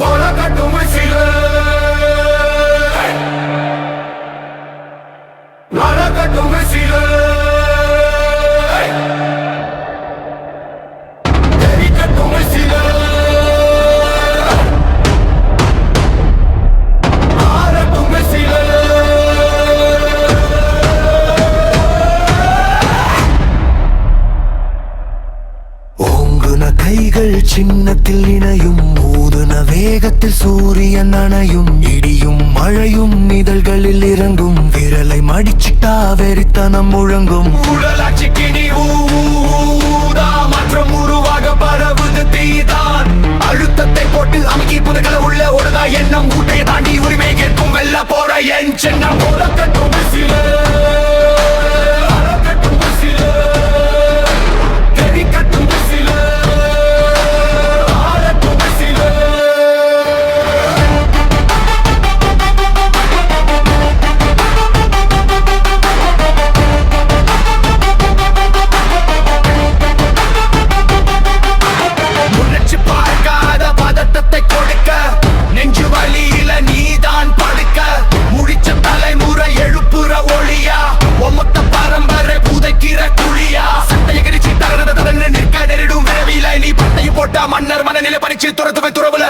போராட்டம் சில இடியும் மழையும் இதழ்களில் இறங்கும் விரலை மடிச்சிட்டா வெறித்தனம் முழங்கும். മഴയും கிணி ஊதா மற்றும் உருவாக பரவுது தீதான். அழுத்தத்தை போட்டு அமுக்கி புதுகளை உள்ள ஒழுதா எண்ணம் ஊட்டையை தாண்டி உரிமை கேட்கும் வெள்ள போற என் சின்னம். உலகட்டும் சில போட்டா மன்னர் மனநிலை பரீட்சை துரத்துவை துறவுல.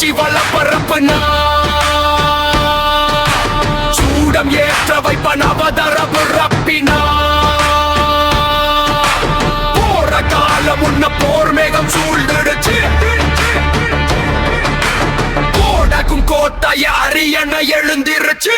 நீ சுழ்ச்சி சூடம் ஏற்ற வைப்பன் அவதரவு ரப்பினா. போற காலம் உன்ன போர் மேகம் சூழ்ந்துடுச்சு. கோடக்கும் கோட்டைய அரியணை எழுந்திருச்சு.